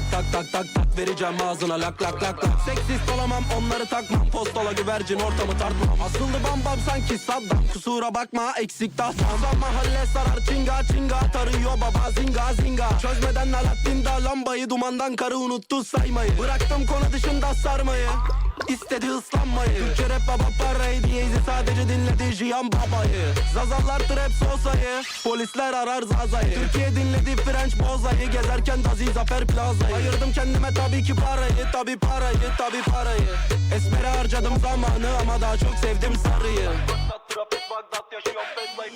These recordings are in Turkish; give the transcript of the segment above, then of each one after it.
kompak tak tak tak tak Vereceğim ağzına. Lak lak lak lak. Seksist olamam onları takmam. Postola güvercin ortamı tartmam. Asıldı bam bam sanki Saddam. Kusura bakma eksik tahtam San mahalle sarar çinga çinga Tarıyor baba. Zinga zinga. Çözmeden Alaaddin'da lambayı Dumandan karı unuttu saymayı. Bıraktım konu dışında sarmayı. İstedi ıslanmayı. Türkçe rap baba parayı diyeydi sadece dinledi Jiyan babayı. Zazallar trap sosayı Polisler arar zazayı. Türkiye dinledi French bozayı Gezerken Dazi Zafer Plaza'yı Ayırdım kendime tabii ki parayı Tabii parayı tabii parayı. Esmere harcadım zamanı ama daha çok sevdim sarıyı.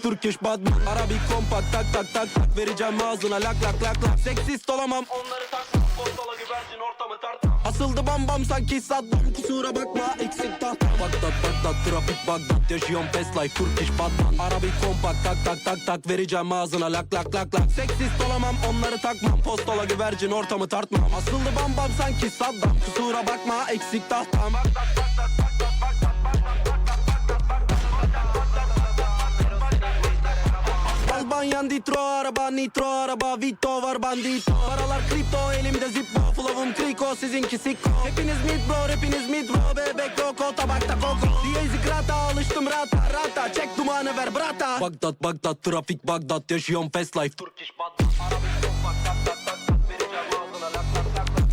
Türk iş Batman Arabik kompakt tak tak tak tak Vereceğim ağzına. Lak lak lak lak. Seksist olamam. Onları takmam Postola güvercin ortamı tartmam Asıldı bam bam sanki Saddam. Kusura bakma eksik tahtam Bagdat Bagdat trafik Bagdat Yaşıyorum fast life Türk iş Batman Arabik kompakt tak tak tak tak. Vereceğim ağzına lak lak lak lak. Seksist olamam onları takmam. Postola güvercin ortamı tartmam. Asıldı bam bam sanki Saddam. Kusura bakma eksik tahtam Albanyan ditro araba nitro araba Vito var bandito Paralar kripto elimde zippo Flow'um triko sizinki sikko Hepiniz mid bro hepiniz mid bro Bebek loko tabakta koko Diyezi krata alıştım rata rata Çek dumanı ver brata Bagdat Bagdat trafik Bagdat Yaşıyorum fast life Türk iş Bagdat Arabik sokak tak tak tak Vereceğim ağzına lak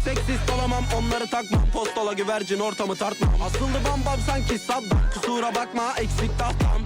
Seksist olamam onları takmam Postola güvercin ortamı tartmam Asıldı bam bam sanki Saddam Kusura bakma eksik tahtam